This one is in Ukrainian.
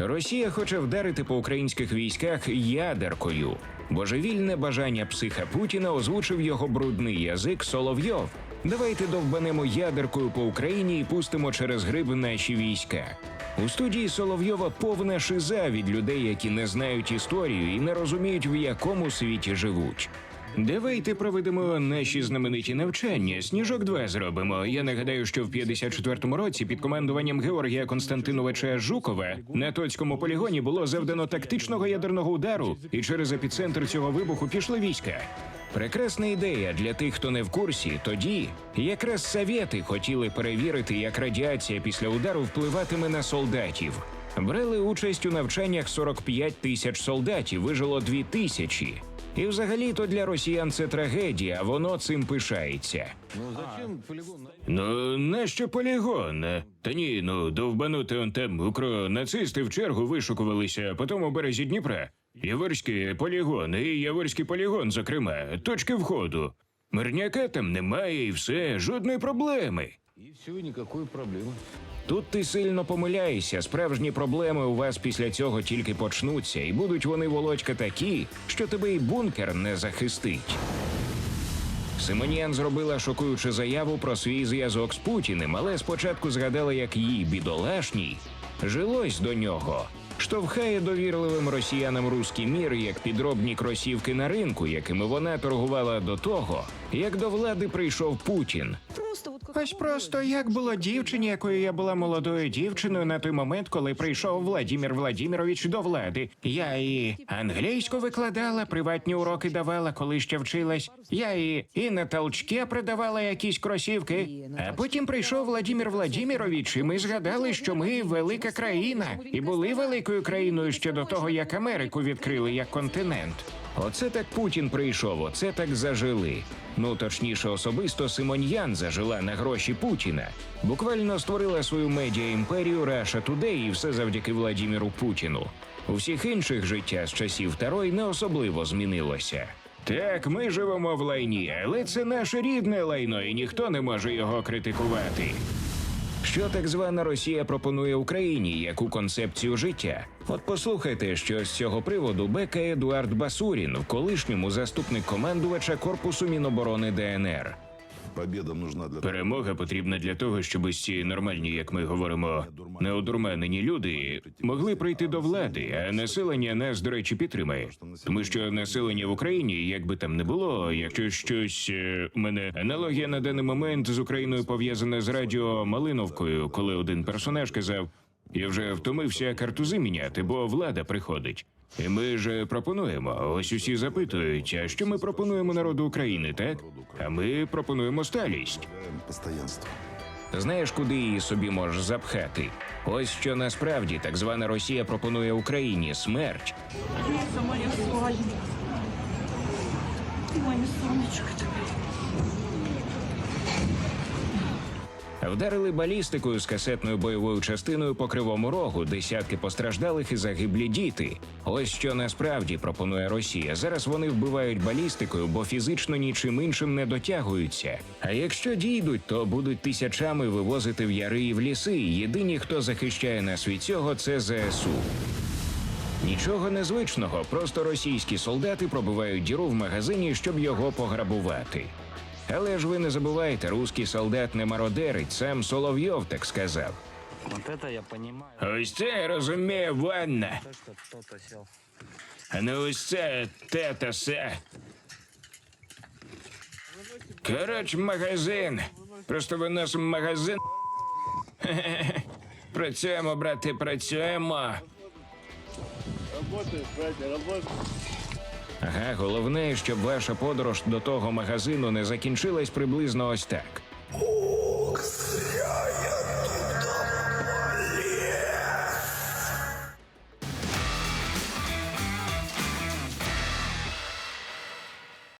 Росія хоче вдарити по українських військах ядеркою. Божевільне бажання психа Путіна озвучив його брудний язик Соловйов. Давайте довбанемо ядеркою по Україні і пустимо через гриб наші війська. У студії Соловйова повна шиза від людей, які не знають історію і не розуміють, в якому світі живуть. Давайте проведемо наші знамениті навчання. Сніжок 2 зробимо. Я нагадаю, що в 54-му році під командуванням Георгія Константиновича Жукова на Тоцькому полігоні було завдано тактичного ядерного удару, і через епіцентр цього вибуху пішли війська. Прекрасна ідея для тих, хто не в курсі. Тоді якраз совєти хотіли перевірити, як радіація після удару впливатиме на солдатів. Брали участь у навчаннях 45 тисяч солдатів, вижило 2 тисячі. І взагалі то для росіян це трагедія, воно цим пишається. Ну зачем полигон? Ну, нащо полігон? Та ні, ну довбанути он там укро нацисти в чергу вишукувалися, а потім у березі Дніпра. Яворський полігон і Яворський полігон, зокрема, точки входу. Мирняка там немає і все, жодної проблеми. И все, никакой проблемы. Тут ти сильно помиляєшся. Справжні проблеми у вас після цього тільки почнуться, і будуть вони володька такі, що тебе і бункер не захистить. Симоніан зробила шокуючу заяву про свій зв'язок з Путіним, але спочатку згадала, як їй бідолашній жилось до нього. Штовхає довірливим росіянам руський мір як підробні кросівки на ринку, якими вона торгувала до того, як до влади прийшов Путін. Просто Ось просто як було дівчині, якою я була молодою дівчиною на той момент, коли прийшов Владимир Владимирович до влади. Я і англійську викладала, приватні уроки давала, коли ще вчилась. Я і, і на толчке продавала якісь кросівки. А потім прийшов Владимир Владимирович, і ми згадали, що ми велика країна, і були великою країною ще до того, як Америку відкрили як континент. Оце так Путін прийшов, оце так зажили. Ну точніше, особисто Симоньян зажила на гроші Путіна. Буквально створила свою медіа імперію Russia Today і все завдяки Владіміру Путіну. У всіх інших життя з часів Тарой не особливо змінилося. Так, ми живемо в лайні, але це наше рідне лайно, і ніхто не може його критикувати. Що так звана Росія пропонує Україні яку концепцію життя? От послухайте, що з цього приводу бека Едуард Басурін, в колишньому заступник командувача корпусу Міноборони ДНР. Победа нужна для Перемога потрібна для того, щоб ці нормальні, як ми говоримо, неодурманені люди могли прийти до влади, а населення нас, до речі, підтримає. Тому що населення в Україні, як би там не було, якщо щось е, у мене аналогія на даний момент з Україною пов'язана з радіо Малиновкою, коли один персонаж казав: Я вже втомився картузи міняти, бо влада приходить. І ми ж пропонуємо. Ось усі запитують, а що ми пропонуємо народу України, так? А ми пропонуємо сталість. постоянства. Знаєш, куди її собі можеш запхати? Ось що насправді так звана Росія пропонує Україні смерть. Сама я свалю. Сонечко тебе. Вдарили балістикою з касетною бойовою частиною по кривому рогу, десятки постраждалих і загиблі діти. Ось що насправді пропонує Росія. Зараз вони вбивають балістикою, бо фізично нічим іншим не дотягуються. А якщо дійдуть, то будуть тисячами вивозити в яри і в ліси. Єдині, хто захищає нас від цього, це ЗСУ. Нічого незвичного, просто російські солдати пробивають діру в магазині, щоб його пограбувати. Але ж ви не забувайте, руський солдат не мародерить, сам Соловйов так сказав. Вот это я понимаю. Ось це розуміє ванна. То, что кто-то сел. А не ось це те та се. Коротше, магазин. Просто виносимо магазин. Працюємо, брати, працюємо. Ага, головне, щоб ваша подорож до того магазину не закінчилась приблизно ось так.